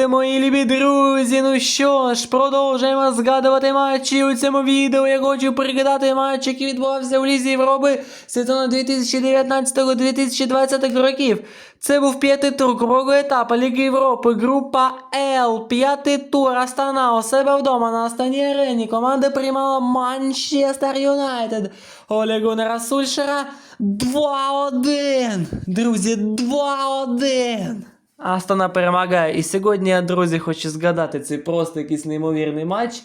Привіт, мої любі друзі! Ну що ж, продовжуємо згадувати матчі у цьому відео. Я хочу пригадати матч, який відбувався у Лізі Європи сезону 2019-2020 років. Це був п'ятий тур кругового етапу Ліги Європи, група Л, п'ятий тур Астана у себе вдома на Астані Арені. Команда приймала Манчестер Юнайтед. Оле Гуннера Сульшера 2-1. Друзі, 2-1. Астана перемагає. І сьогодні друзі, хочу згадати цей просто якийсь неймовірний матч.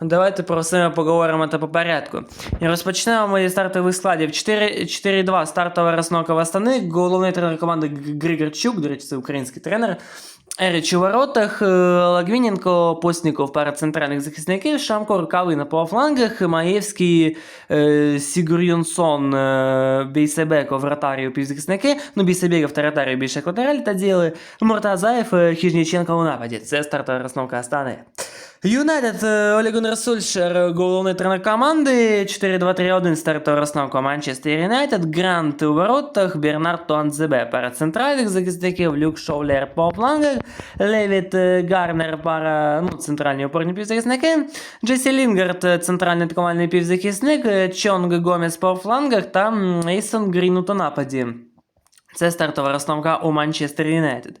Давайте про все поговоримо та по порядку. І розпочнемо ми стартових складів. 4- 4-2 стартова розновка в Астани. Головний тренер команди Григорчук, до речі, це український тренер. Еріч у воротах, е, Лагвіненко, Постніков пара центральних захисників, Шамко, Рукавий по флангах, Маєвський, е, Сігурйонсон, е, Бейсебеко, вратарі у півзахисники, ну Бейсебеков та вратарі більше як латераль та діли, Муртазаєв, Хіжніченко у нападі. Це стартова розновка Астани. Юнайтед е, Гуннер Сульшер, головний тренер команди. 4-2-3-1 стартова розновка Манчестер Юнайтед. Грант у воротах, Бернард Туанзебе пара центральних захисників, Люк Шоулер по флангах, Левіт е, Гарнер пара ну, центральні опорні півзахисники, Джесі Лінгард е, центральний атакувальний півзахисник, е, Чонг Гомес по флангах та м, Ейсон Грінут у нападі. Це стартова розстановка у Манчестер Юнайтед.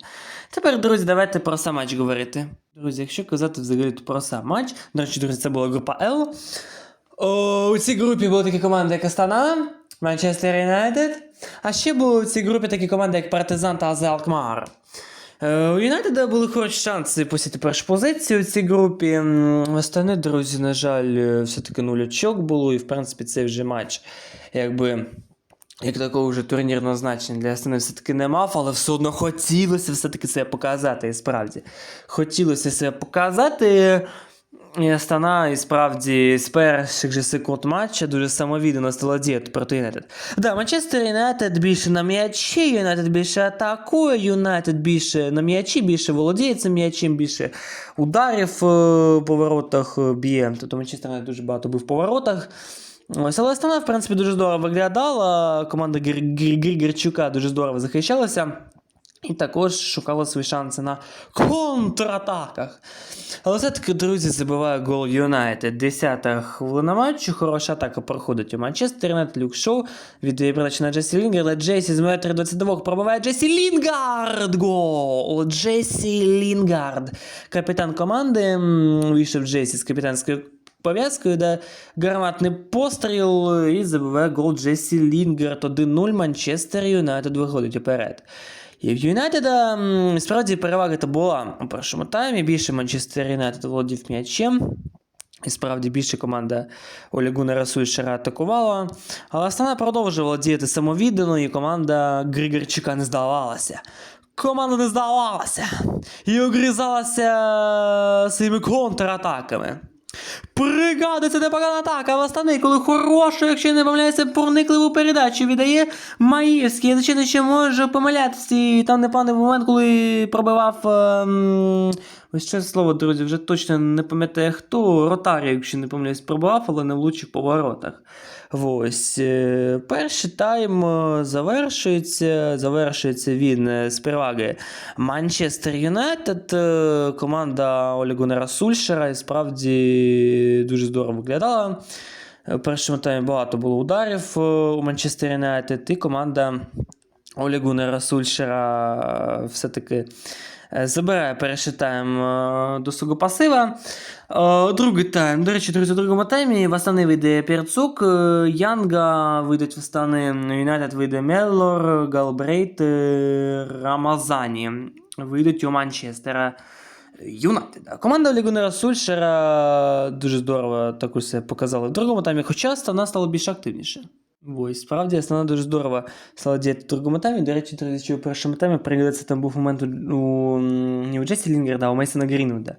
Тепер, друзі, давайте про сам матч говорити. Друзі, якщо казати взагалі про сам матч, до речі, друзі, це була група. О, у цій групі були такі команди, як Астана, Манчестер Юнайтед. А ще були у цій групі такі команди, як Партизан та Азе Алкмар. Е, У Юнайтеда були хороші шанси посіти першу позицію у цій групі. Астани, друзі, на жаль, е, все-таки нуль очок було, і в принципі цей вже матч, якби. Як такого вже турнірного значення для Астани все-таки не мав, але все одно хотілося все-таки себе показати, і справді. Хотілося себе показати. І Астана, і справді, з перших же секунд матча дуже самовіддано стала діяти проти Юнайтед. Да, Манчестер Юнайтед більше на м'ячі, Юнайтед більше атакує, Юнайтед більше на м'ячі, більше володіє цим м'ячем, більше ударів е, по воротах е, б'є. Тобто Манчестер Юнайтед дуже багато був по воротах. Ось, але Астана, в принципі, дуже здорово виглядала. Команда Гір- дуже здорово захищалася. І також шукала свої шанси на контратаках. Але все-таки, друзі, забиває гол Юнайтед. 10-та хвилина матчу. Хороша атака проходить у Манчестер Юнайтед. Люк Шоу віддає передачу на Джесі Лінгарда. Джесі з метра 22 пробиває Джесі Лінгард. Гол! Джесі Лінгард. Капітан команди вийшов Джесі з капітанською пов'язкою, де гарматний постріл і забиває гол Джесі Лінгард. 1-0 Манчестер Юнайтед виходить уперед. І в Юнайтеда справді перевага то була у першому таймі. Більше Манчестер Юнайтед володів м'ячем. І справді більше команда Олі Гуннера Сульшера атакувала. Але Астана продовжувала діяти самовіддано, і команда Григорчука не здавалася. Команда не здавалася. І огризалася своїми контратаками. Це непогана атака в коли хорошу, якщо не помиляюся, проникливу передачу віддає Маївський. Звичайно, ще може помилятися. І там непоганий момент, коли пробивав. Ем... Ось це слово, друзі, вже точно не пам'ятаю хто. Ротарі, якщо не помиляюсь, пробивав, але не влучив по воротах. Ось. е, Перший тайм е, завершується. Завершується він е, з переваги Манчестер Юнайтед. Команда Олігунера Сульшера і справді дуже здорово виглядала. Е, В першому таймі багато було ударів е, у Манчестер Юнайтед, і команда Олі Гуннера Сульшера е, все-таки забирає перший тайм до свого пасива. Другий тайм. До речі, друзі, у другому таймі в Астани вийде Перцук, е, Янга вийдуть в Астани, Юнайтед вийде Меллор, Галбрейт, Рамазані. Вийдуть у Манчестера. Юнайтеда. Команда Олігунера Сульшера дуже здорово також себе показала в другому таймі, хоча Астана стала більш активніше. Ось, справді, Астана дуже здорово стала діяти в другому таймі. До речі, що у першому таймі приглядається там був момент у, не у Джесі Лінгерда, а у Мейсона Грінвуда.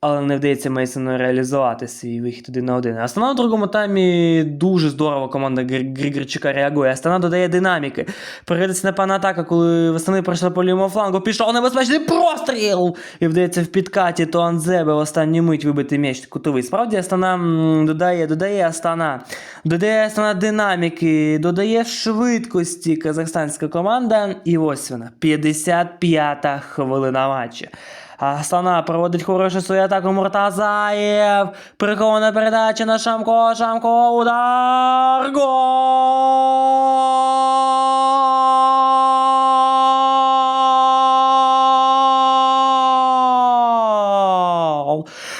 Але не вдається Мейсону реалізувати свій вихід один на один. Астана в другому таймі дуже здорово команда Григорчука реагує. Астана додає динаміки. Передається напевно атака, коли в Астани пройшла по лівому флангу, пішов небезпечний простріл! І вдається в підкаті то Анзебе в останню мить вибити м'яч кутовий. Справді Астана додає, додає Астана. Додає Астана динаміки, додає швидкості казахстанська команда. І ось вона, 55-та хвилина матчу. Астана проводить хорошу свою атаку Муртазаєв. Прихована передача на Шамко. Шамко. Удар. Гол!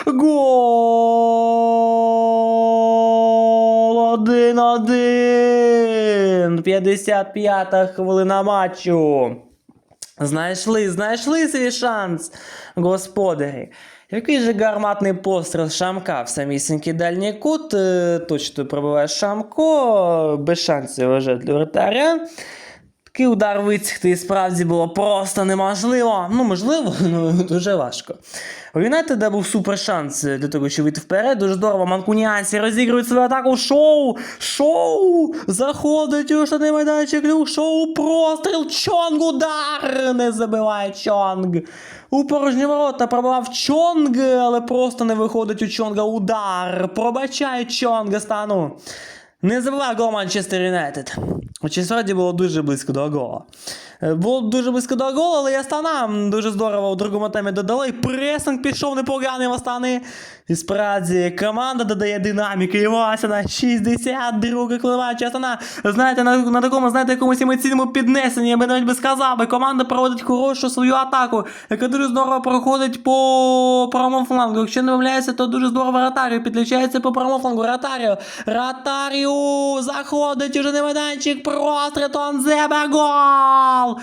Гол! Один-один! 55-та хвилина матчу. Знайшли, знайшли свій шанс, господарі. Який же гарматний постріл Шамка в самісінький дальній кут. Е, Точно пробиває Шамко, без шансів вже для вратаря. Такий удар витягти справді було просто неможливо. Ну, можливо, ну дуже важко. У Юнайтеда був супер шанс для того, щоб вийти вперед. Дуже здорово. Манкуніанці розігрують свою атаку. Шоу! Шоу! Заходить у штатний майданчик. Люк шоу! Простріл! Чонг! Удар! Не забиває Чонг. У порожні ворота пробував Чонг, але просто не виходить у Чонга удар. Пробачає Чонга стану. Не забував гол Манчестер Юнайтед. Хоча сьогодні було дуже близько до гола. Е, Було дуже близько до голу, але я стана дуже здорово у другому темі додали. Пресинг пішов непоганий в Астани. І справді команда додає динаміки. І ось вона 62 коливаюча Астана. Знаєте, на, на такому, знаєте, якомусь емоційному піднесенні, я би навіть би сказав, команда проводить хорошу свою атаку, яка дуже здорово проходить по правому флангу. Якщо не помиляюся, то дуже здорово Ротаріо підключається по правому флангу. Ротаріо. Ротаріо заходить уже на майданчик. Простріл Тонзебе. Гол! Гол!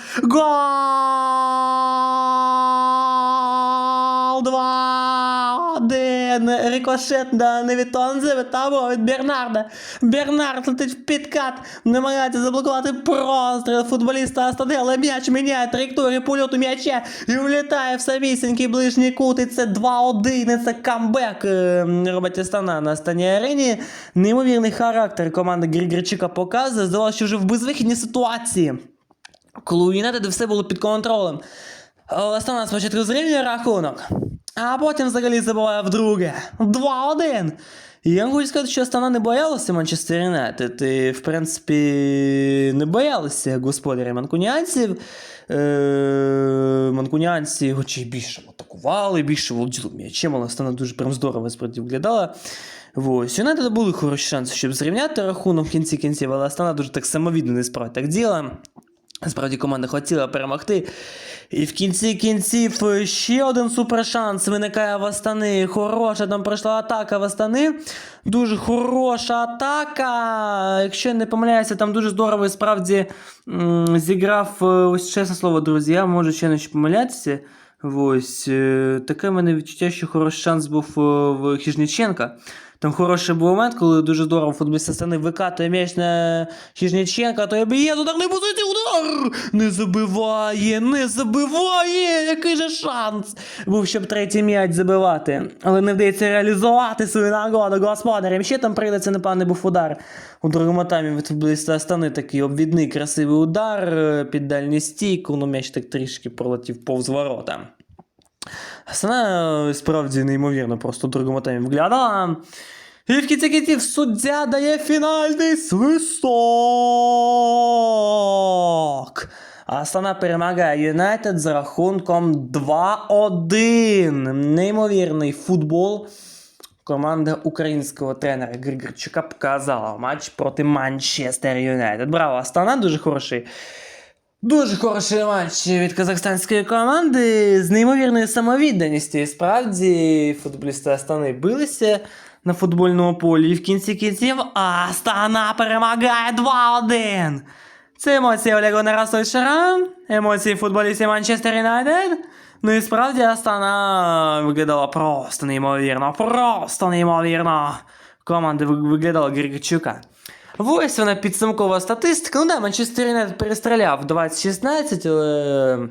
Два! Один! Рикошет да, не від Тонзебе, та від Бернарда. Бернард летить в підкат, намагається заблокувати простріл футболіста Астади, але м'яч міняє траєкторію польоту м'яча і влітає в самісінький ближній кут. І це 2-1, і це камбек е, робить Астана на Астані арені. Неймовірний характер команди Григорчика показує. Здавалося, що вже в безвихідній ситуації. Коли у Юнайтеда все було під контролем. Але Астана спочатку зрівнює рахунок, а потім взагалі забуває вдруге. 2-1. І я хочу сказати, що Астана не боялася Манчестер Юнайтед. І, в принципі, не боялися господарі манкуніанців. Е, манкуніанці, хоч і більше атакували, більше володіли м'ячем, але Астана дуже прям здорово справді виглядала. Ось, Юнайтеда були хороші шанси, щоб зрівняти рахунок в кінці кінців, але Астана дуже так самовідно не справді так діла. Справді команда хотіла перемогти. І в кінці кінців ще один супершанс виникає в Астани. Хороша там пройшла атака в Астани. Дуже хороша атака. Якщо я не помиляюся, там дуже здорово і справді зіграв е, ось чесне слово, друзі. Я можу ще не помилятися. Ось е, таке в мене відчуття, що хороший шанс був е, в Хіжніченка. Там хороший був момент, коли дуже здорово футболіст Астани викатує м'яч на Хіжніченка, то я б'є з ударної позиції, удар! Не забиває, не забиває! Який же шанс! Був, щоб третій м'яч забивати. Але не вдається реалізувати свою нагоду господарям. Ще там прийдеться, напевне, був удар. У другому таймі від футболіста Астани такий обвідний красивий удар е, під дальню стійку, ну м'яч так трішки пролетів повз ворота. Астана е, справді неймовірно просто у другому таймі виглядала. І в кінці кінців суддя дає фінальний свисток. Астана перемагає Юнайтед з рахунком 2-1. Неймовірний футбол. Команда українського тренера Григорчука показала матч проти Манчестер Юнайтед. Браво, Астана, дуже хороший. Дуже хороший матч від казахстанської команди з неймовірною самовідданістю. Справді футболісти Астани билися на футбольному полі. І в кінці кінців Астана перемагає 2-1. Це емоції Олега Нарасовича, емоції футболістів Манчестер Юнайтед. Ну і справді Астана виглядала просто неймовірно, просто неймовірно. Команда виглядала Григорчука. Ось вона підсумкова статистика. Ну да, Манчестер Юнайтед перестріляв 2016, але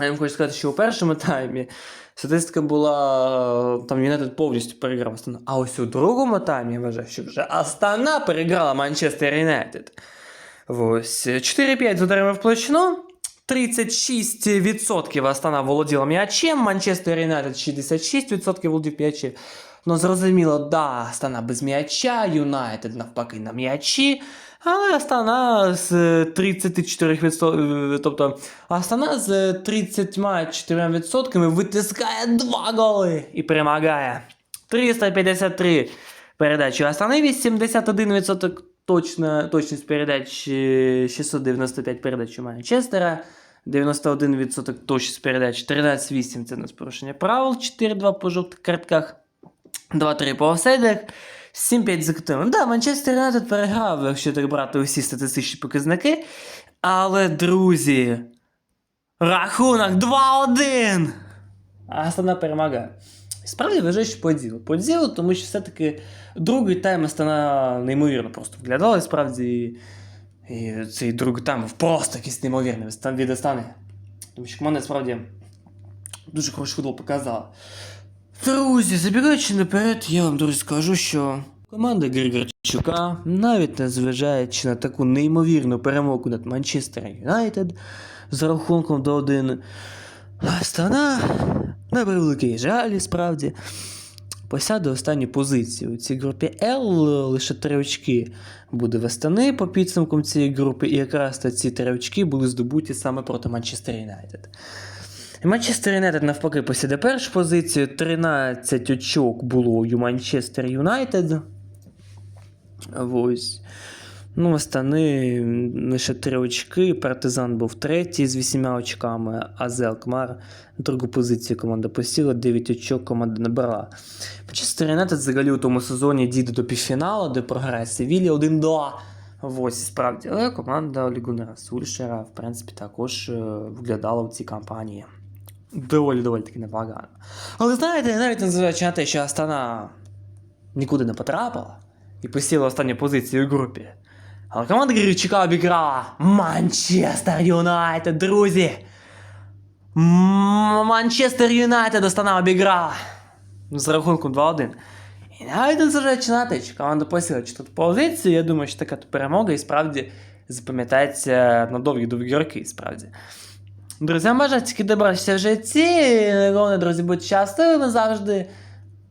я вам хочу сказати, що у першому таймі статистика була там Юнайтед повністю переграв Астана. А ось у другому таймі я вважаю, що вже Астана переграла Манчестер Юнайтед. Ось 4-5 з ударами в площину. 36% Астана володіла м'ячем, Манчестер Юнайтед 66% володів м'ячем. Ну, зрозуміло, да, Астана без м'яча, Юнайтед навпаки на м'ячі. Але Астана з 34%, тобто Астана з 34% витискає два голи і перемагає. 353 передачі Астани, 81% точна, точність передач, е, 695 передач у Манчестера, 91% точність передач, 13-8 це у порушення правил, 4-2 по жовтих картках, 2-3 по офсайдах, 7-5 за кутами. Да, Манчестер Юнайтед переграв, якщо так брати усі статистичні показники. Але, друзі, рахунок 2-1! А Астана перемагає. Справді вважаю, що по ділу. По ділу, тому що все-таки другий тайм Астана неймовірно просто виглядала, і справді. І цей другий тайм просто якийсь неймовірний від Астани. Тому що команда справді дуже хороший футбол показала. Друзі, забігаючи наперед, я вам друзі скажу, що команда Григорчука, навіть незважаючи на таку неймовірну перемогу над Манчестер Юнайтед з рахунком до 1, Астана, на превеликий жаль, справді, посяде останню позицію. У цій групі L лише три очки буде в Астани по підсумкам цієї групи, і якраз ці три очки були здобуті саме проти Манчестер Юнайтед. Манчестер Юнайтед навпаки посіде першу позицію. 13 очок було у Манчестер Юнайтед. Ось. Ну, Астани лише 3 очки. Партизан був третій з 8 очками, а Зелкмар другу позицію команда посіла, 9 очок команда набрала. Манчестер Юнайтед взагалі у тому сезоні дійде до півфіналу, де програє Севілі 1-2. Ось справді. Але команда Лігунера Сульшера, в принципі, також е, виглядала в цій кампанії. Доволі доволі таки непогано. Але знаєте, навіть незважаючи на те, що Астана нікуди не потрапила і посіла останню позицію у групі. Але команда Грівчика обіграла Манчестер Юнайтед, друзі! Манчестер Юнайтед Астана обіграла з рахунком 2-1. І навіть незважаючи на те, що команда посіла четверту позицію, я думаю, що така перемога і справді запам'ятається на довгі-довгі роки, справді. Друзі, тільки добратися в житті. Головне, друзі, будьте щасливими завжди.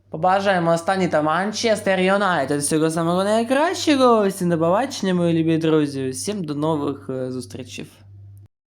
Побажаємо останній та Манчестер Юнайтед. Всього самого найкращого. Всім до побачення, мої любі друзі. Всім до нових е, зустрічей.